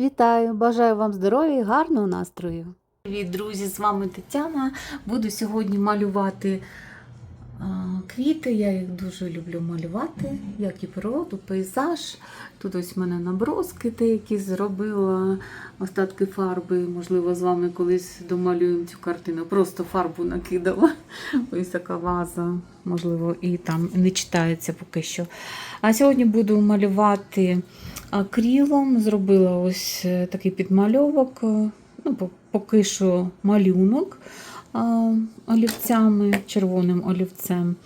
Вітаю! Бажаю вам здоров'я і гарного настрою. Привіт, друзі! З вами Тетяна. Буду сьогодні малювати квіти. Я їх дуже люблю малювати, як і природу, пейзаж. Тут ось в мене наброски деякі зробила остатки фарби. Можливо, з вами колись домалюємо цю картину. Просто фарбу накидала. Ось така ваза, можливо, і там не читається поки що. А сьогодні буду малювати акрилом. Зробила ось е, такий підмальовок, е, ну, поки що малюнок олівцями, червоним олівцем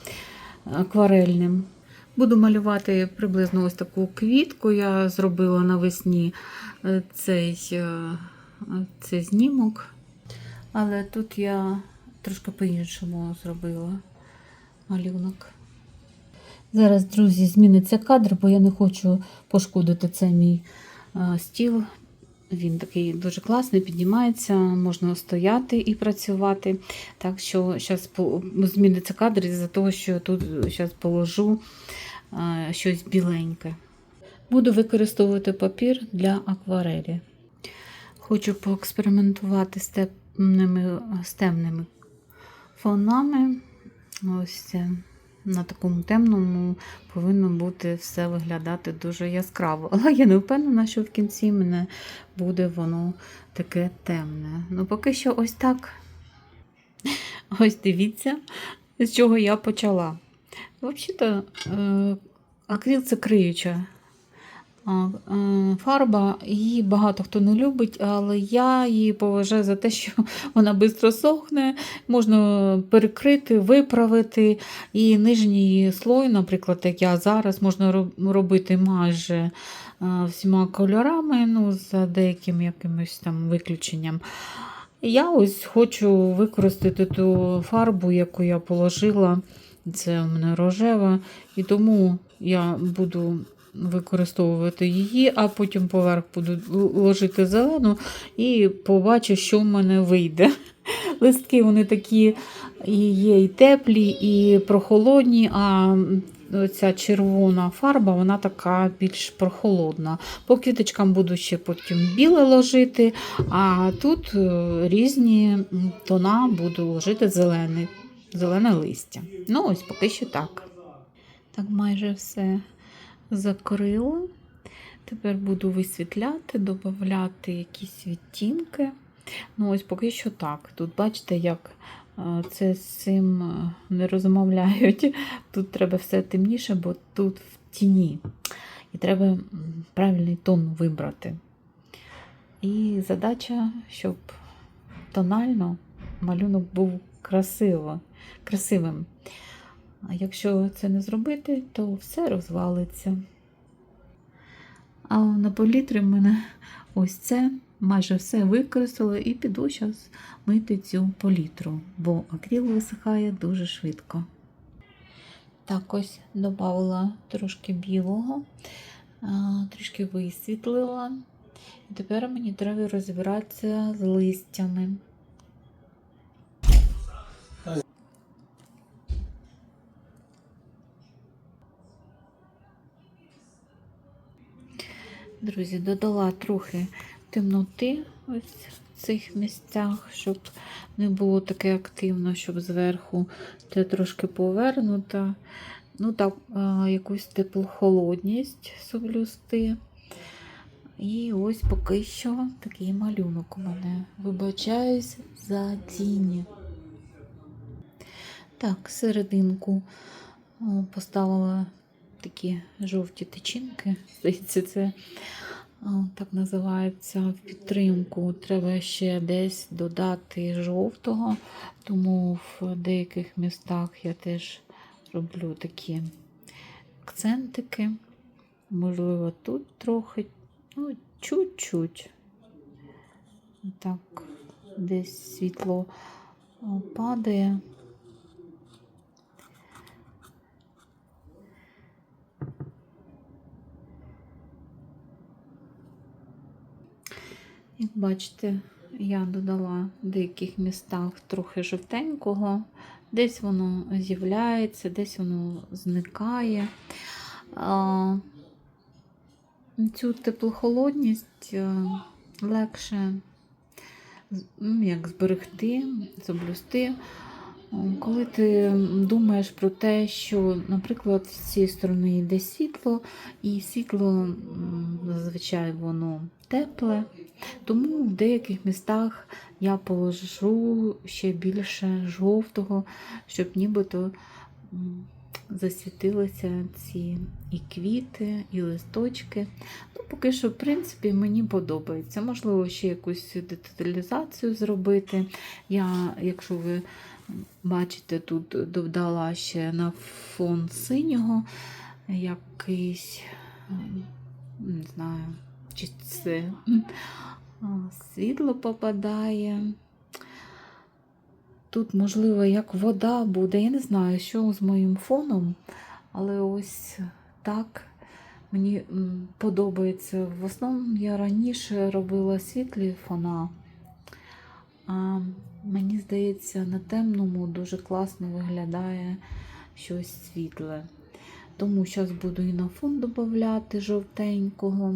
акварельним. Буду малювати приблизно ось таку квітку. Я зробила навесні е, цей, е, цей знімок. Але тут я трошки по-іншому зробила малюнок. Зараз, друзі, зміниться кадр, бо я не хочу пошкодити цей мій е, стіл. Він такий дуже класний, піднімається, можна стояти і працювати. Так що зараз зміниться кадр із-за того, що тут зараз положу е, щось біленьке. Буду використовувати папір для акварелі. Хочу поекспериментувати з темними, з темними фонами. Ось це. На такому темному повинно бути все виглядати дуже яскраво. Але я не впевнена, що в кінці мене буде воно таке темне. Ну, поки що ось так. Ось дивіться, з чого я почала. Взагалі-то, акріл це криюча е, фарба. Її багато хто не любить, але я її поважаю за те, що вона швидко сохне, можна перекрити, виправити. І нижній слой, наприклад, як я зараз, можна робити майже е, всіма кольорами, ну, за деяким якимось там виключенням. Я ось хочу використати ту фарбу, яку я положила. Це у мене рожева, і тому я буду використовувати її, а потім поверх буду ложити зелену і побачу, що в мене вийде. Листки вони такі і є і теплі, і прохолодні, а ця червона фарба вона така більш прохолодна. По квіточкам буду ще потім біле ложити, а тут е, різні тона буду ложити зелений, зелене листя. Ну, ось поки що так. Так, майже все закрила. Тепер буду висвітляти, додати якісь відтінки. Ну, ось поки що так. Тут бачите, як е, це з цим е, не розмовляють. Тут треба все темніше, бо тут в тіні. І треба правильний тон вибрати. І задача, щоб тонально малюнок був красиво, красивим. А якщо це не зробити, то все розвалиться. А на палітрі в мене ось це майже все використала і піду зараз мити цю палітру, бо акрил висихає дуже швидко. Так, ось додала трошки білого, трішки висвітлила. І тепер мені треба розібратися з листями. Друзі, додала трохи темноти ось в цих місцях, щоб не було таке активно, щоб зверху це трошки повернуто. Ну так, якусь теплу холодність соблюсти. І ось поки що такий малюнок у мене. Вибачаюсь за тіні. Так, серединку поставила такі жовті тичинки. Здається, це так називається в підтримку. Треба ще десь додати жовтого, тому в деяких містах я теж роблю такі акцентики. Можливо, тут трохи, ну, чуть-чуть. Так, десь світло падає. Як бачите, я додала в деяких містах трохи жовтенького, десь воно з'являється, десь воно зникає. Цю теплохолодність е, легше ну, як зберегти, соблюсти. Коли ти думаєш про те, що, наприклад, з цієї сторони йде світло, і світло зазвичай воно тепле, тому в деяких містах я положу ще більше жовтого, щоб нібито засвітилися ці і квіти, і листочки. Ну, поки що, в принципі, мені подобається. Можливо, ще якусь деталізацію зробити. Я, якщо ви бачите, тут додала ще на фон синього якийсь, не знаю, чи це світло попадає. Тут, можливо, як вода буде. Я не знаю, що з моїм фоном, але ось так мені подобається. В основному я раніше робила світлі фона. Мені здається, на темному дуже класно виглядає щось світле. Тому зараз буду і на фон додати жовтенького.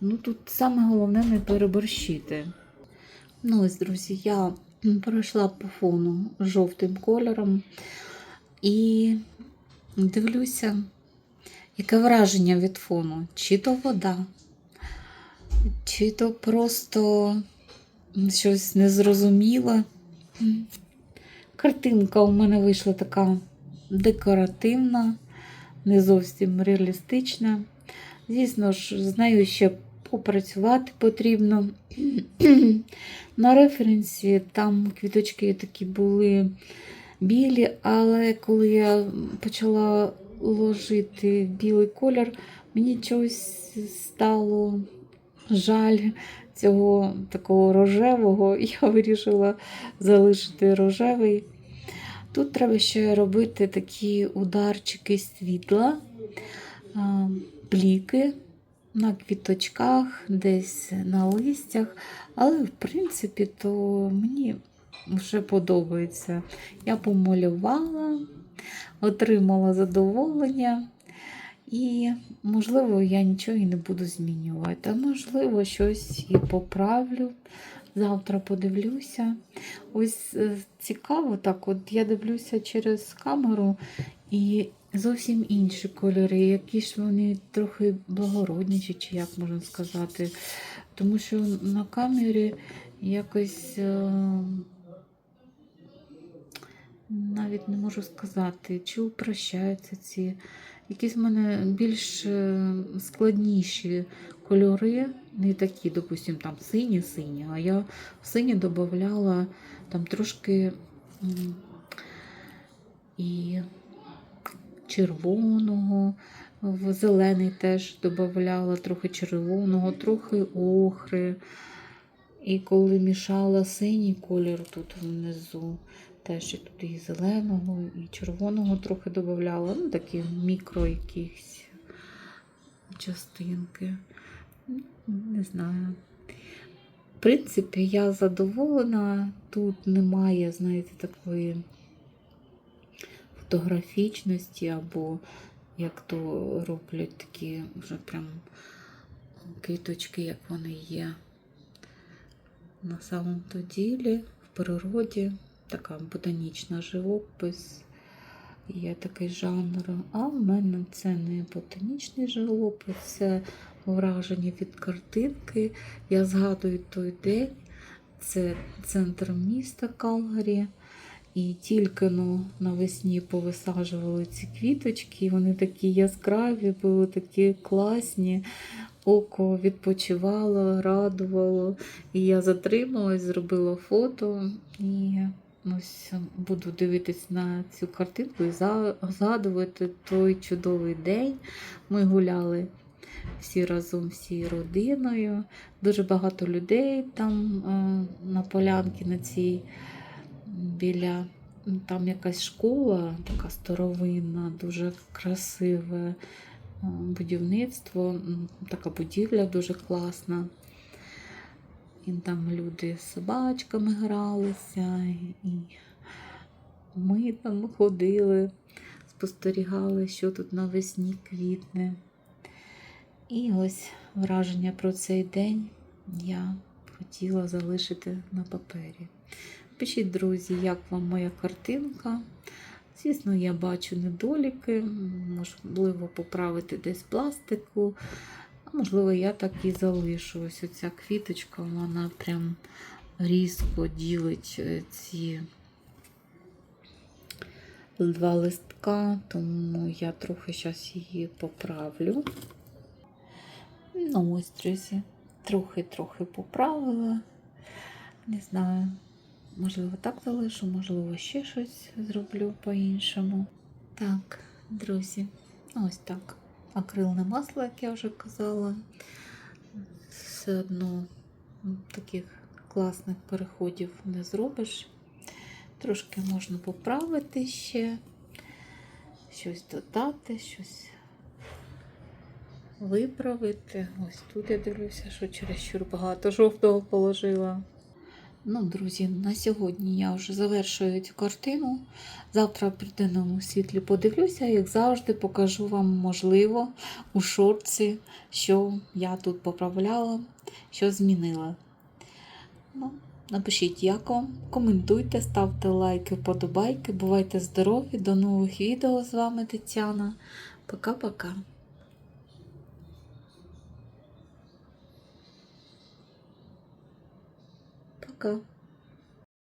Ну тут саме головне не переборщити. Ну ось, друзі, я пройшла по фону жовтим кольором і дивлюся, яке враження від фону. Чи то вода, чи то просто щось незрозуміле. Картинка у мене вийшла така декоративна, не зовсім реалістична. Звісно ж, з нею ще попрацювати потрібно. На референсі там квіточки такі були білі, але коли я почала ложити білий колір, мені чогось стало жаль цього такого рожевого, я вирішила залишити рожевий. Тут треба ще робити такі ударчики світла, а, бліки на квіточках, десь на листях. Але, в принципі, то мені вже подобається. Я помалювала, отримала задоволення. І, можливо, я нічого і не буду змінювати. А можливо, щось і поправлю. Завтра подивлюся. Ось е, цікаво, так, от я дивлюся через камеру і зовсім інші кольори, які ж вони трохи благородніші, чи як можна сказати. Тому що на камері якось е, навіть не можу сказати, чи упрощаються ці. Якісь в мене більш е, складніші кольори, не такі, допустим, там сині-сині, а я в сині додавала там трошки і червоного, в зелений теж додавала трохи червоного, трохи охри. І коли мішала синій колір тут внизу, теж і туди і зеленого, і червоного трохи додавала. Ну, такі мікро якісь частинки. Не знаю. В принципі, я задоволена. Тут немає, знаєте, такої фотографічності, або як то роблять такі вже прям квіточки, як вони є. На самом то ділі, в природі, така ботанічна живопис, є такий жанр. А в мене це не ботанічний живопис, це враження від картинки. Я згадую той день, це центр міста Калгарі. І тільки ну, навесні повисаджували ці квіточки, вони такі яскраві, були такі класні. Око відпочивало, радувало. І я затрималась, зробила фото і ось буду дивитись на цю картинку і згадувати той чудовий день. Ми гуляли всі разом, всі родиною. Дуже багато людей там е, на полянці на цій біля. Там якась школа, така старовинна, дуже красиве е, будівництво, така будівля дуже класна. І там люди з собачками гралися, і ми там ходили, спостерігали, що тут навесні квітне. І ось враження про цей день я хотіла залишити на папері. Пишіть, друзі, як вам моя картинка. Звісно, я бачу недоліки, можливо, поправити десь пластику, а можливо, я так і залишу. Ось оця квіточка, вона прям різко ділить е, ці два листка, тому я трохи зараз її поправлю. Ну, ось, друзі, трохи-трохи поправила. Не знаю, можливо, так залишу, можливо, ще щось зроблю по-іншому. Так, друзі, ось так. Акрилне масло, як я вже казала. Все одно таких класних переходів не зробиш. Трошки можна поправити ще, щось додати, щось виправити. Ось тут я дивлюся, що чересчур багато жовтого положила. Ну, друзі, на сьогодні я вже завершую цю картину. Завтра при денному світлі подивлюся, як завжди, покажу вам, можливо, у шорці, що я тут поправляла, що змінила. Ну, напишіть, як вам, коментуйте, ставте лайки, вподобайки. Бувайте здорові! До нових відео з вами Тетяна. Пока-пока. Пока.